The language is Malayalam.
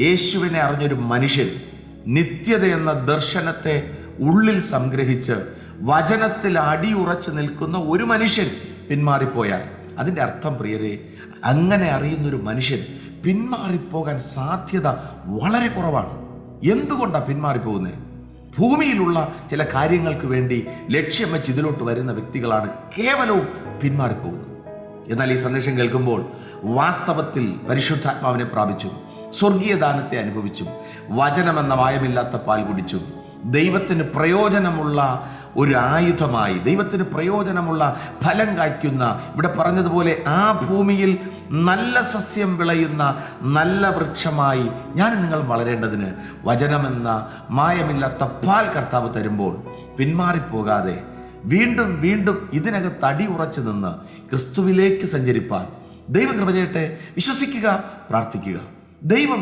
യേശുവിനെ അറിഞ്ഞൊരു മനുഷ്യൻ നിത്യത എന്ന ദർശനത്തെ ഉള്ളിൽ സംഗ്രഹിച്ച് വചനത്തിൽ അടിയുറച്ചു നിൽക്കുന്ന ഒരു മനുഷ്യൻ പിന്മാറിപ്പോയാൽ. അതിന്റെ അർത്ഥം പ്രിയരെ അങ്ങനെ അറിയുന്നൊരു മനുഷ്യൻ പിന്മാറിപ്പോകാൻ സാധ്യത വളരെ കുറവാണ്. എന്തുകൊണ്ടാണ് പിന്മാറിപ്പോകുന്നത്? ഭൂമിയിലുള്ള ചില കാര്യങ്ങൾക്ക് വേണ്ടി ലക്ഷ്യം വെച്ച് ഇതിലോട്ട് വരുന്ന വ്യക്തികളാണ് കേവലവും പിന്മാറിപ്പോകുന്നത്. എന്നാൽ ഈ സന്ദേശം കേൾക്കുമ്പോൾ വാസ്തവത്തിൽ പരിശുദ്ധാത്മാവിനെ പ്രാപിച്ചു. സ്വർഗീയ ദാനത്തെ അനുഭവിച്ചു വചനമെന്ന മായമില്ലാത്ത പാൽ കുടിച്ചു ദൈവത്തിന് പ്രയോജനമുള്ള ഒരു ആയുധമായി ദൈവത്തിന് പ്രയോജനമുള്ള ഫലം കായ്ക്കുന്ന ഇവിടെ പറഞ്ഞതുപോലെ ആ ഭൂമിയിൽ നല്ല സസ്യം വിളയുന്ന നല്ല വൃക്ഷമായി ഞാൻ നിങ്ങൾ വളരേണ്ടതിന് വചനമെന്ന മായമില്ലാത്ത പാൽ കർത്താവ് തരുമ്പോൾ പിന്മാറിപ്പോകാതെ വീണ്ടും വീണ്ടും ഇതിനകത്ത് അടി ഉറച്ചു നിന്ന് ക്രിസ്തുവിലേക്ക് സഞ്ചരിപ്പാൻ ദൈവകൃപ ചെയ്യട്ടെ. വിശ്വസിക്കുക പ്രാർത്ഥിക്കുക. ദൈവ